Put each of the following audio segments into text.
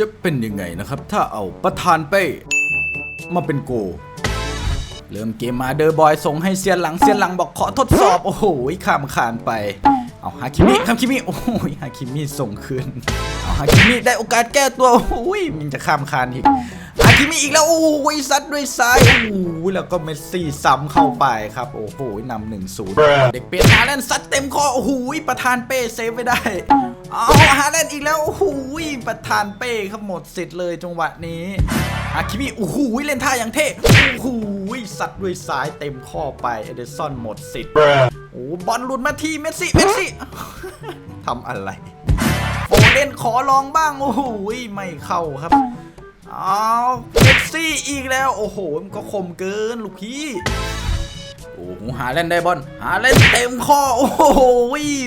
จะเป็นยังไงนะครับ ถ้าเอาประธานเป้มาเป็นโก เริ่มเกมมาเดอร์บอยส่งให้เซียนหลังเซียนหลังบอกขอทดสอบ โอ้โหข้ามคานไป เอาฮาคิมิฮาคิมิโอ้โหฮาคิมิส่งคืนเอาฮาคิมิได้โอกาสแก้ตัว โอ้โหมันจะข้ามคานอีกฮาคิมิอีกแล้วโอ้โหซัดด้วยซ้ายโอ้โหแล้วก็เมสซี่ซ้ำเข้าไปครับ โอ้โหนำหนึ่งศูนย์เด็กเปียนฮาแลนซัดเต็มคอโอ้โหประธานเป้เซฟไม่ได้ เอาฮาแลนด์อีกแล้วโอ้โหประธานเป้ครับหมดสิทธิ์เลยจังหวะนี้อาคิมิโอ้โหเล่นท่าอย่างเท่โอ้โหสัตว์ด้วยซ้ายเต็มข้อไปเอเดซอนหมดสิทธิ์โอ้บอลหลุดมาที่เมสซี่เมสซี่ทำอะไรโอเล่นขอลองบ้างโอ้โหไม่เข้าครับเอาเมสซี่อีกแล้วโอ้โหมันก็คมเกินลูกพี่ อ้โหหาเล่นได้บอลหาเล่นเต็มข้อโอ้โห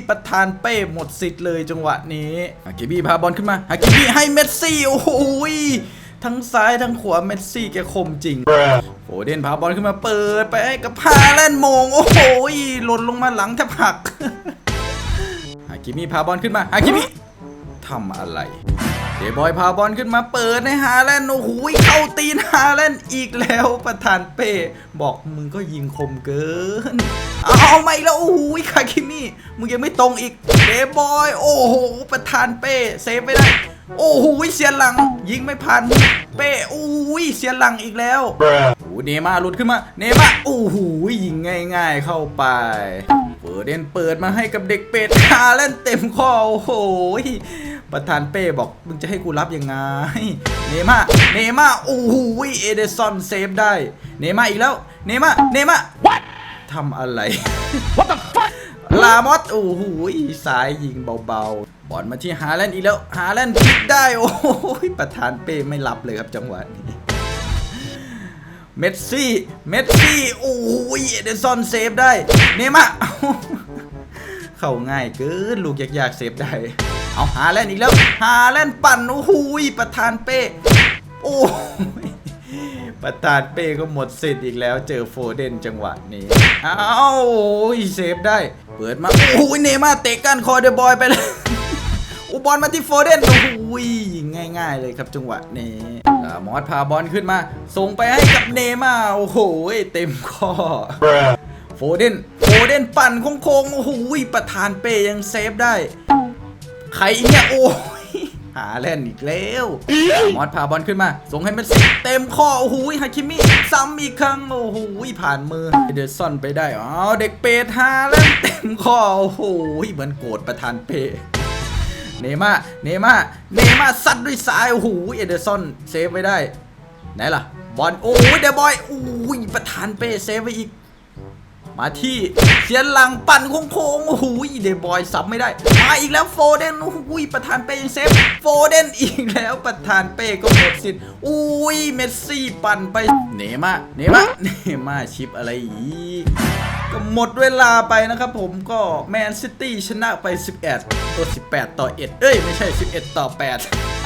ประธานเป้หมดสิทธิ์เลยจังหวะนี้ฮากิบีพาบอลขึ้นมาฮากิบีให้เมสซี่โอ้โหทั้งซ้ายทั้งขวาเมสซี่แกคมจริงโฟเดนพาบอลขึ้นมาเปิดไปให้กับฮาแลนมง โอ้โหหล่นลงมาหลังแทบหักฮากิมิพาบอลขึ้นมาฮากิมิทำอะไร เดบอยพาบอลขึ้นมาเปิดในฮาแลนด์โอ้โหเข้าตีนฮาแลนด์อีกแล้วประธานเป้บอกมึงก็ยิงคมเกิน เอาไม่แล้วโอ้โหคาคิมิมึงยังไม่ตรงอีกเดบอยโอ้โหประธานเป้เซฟไม่ได้โอ้โหเสียหลัง ยิงไม่ผ่านเป้โอ้โหเสียหลังอีกแล้วโอ้โหเนมาร์หลุดขึ้นมา เนมาโอ้โหยิงง่าย ๆ เข้าไปเฟอร์เดนเปิดมาให้กับเด็กเป็ดฮาเล่นเต็มข้อโอ้โห ประธานเป้บอกมึงจะให้กูรับยังไง เนย์มาร์เนย์มาร์โอ้โหเอเดซอนเซฟได้ เนย์มาร์อีกแล้ว เนย์มาร์เนย์มาร์ทำอะไรลามอสโอ้โหสายยิงเบาๆ บอลมาที่ฮาแลนด์อีกแล้ว ฮาแลนด์พลิกได้ โอ้โหประธานเป้ไม่รับเลยครับจังหวะนี้เมสซี่ เมสซี่ โอ้ยเอเดนซอนเซฟได้ เนย์มาร์เข้าง่ายเกินลูกยากๆเซฟได้ เอาฮาแลนด์อีกแล้วฮาแลนด์ปั่นโอ้โหประธานเป้ โอ้ประธานเป้ก็หมดสิทธิ์อีกแล้ว เจอโฟเดนจังหวะนี้เอาโอ้ยเซฟได้ เปิดมา โอ้ยเนย์มาเตะก้านคอเดอะบอยไปเลยอุบอลมาที่โฟเดนโอ้หยิงง่าย ๆ เลยครับจังหวะนี้มอสพาบอลขึ้นมา ส่งไปให้กับเนย์มาโอ้โหเต็มข้อโฟเดนโฟเดนปั่นโค้งๆโอ้โหประธานเปยังเซฟได้ ใครอีกเนี่ยโอ้ยหาแล่นอีกแล้วมอสพาบอลขึ้นมา ส่งให้เมสซี่เต็มข้อโอ้โหฮาคิมิซ้ำอีกครั้งโอ้โหผ่านมือเดอร์ซอนไปได้อ๋อเด็กเปดฮาแลนด์เต็มข้อโอ้โหเหมือนโกรธประธานเปเนย์มาร์เนย์มาร์เนย์มาร์ซัดด้วยซ้ายโอ้โหเอเดอร์สันเซฟไว้ได้ไหนล่ะบอลโอ้ยเดบอยโอ้ยประธานเป้เซฟไว้อีก มาที่เสียหลังปั่นโค้งๆโอ้โหเดบอยซับไม่ได้ มาอีกแล้วโฟเดนโอ้โหประธานเป้ยังเซฟโฟเดนอีกแล้วประธานเป้ก็หมดสิทธิ์อุ้ยเมสซี่ปั่นไปเนย์มาเนย์มาเนย์มาชิปอะไรอีกก็หมดเวลาไปนะครับผมก็แมนซิตี้ชนะไป 11ตัว18 ต่อ 1 เอ้ย ไม่ใช่ 11 ต่อ 8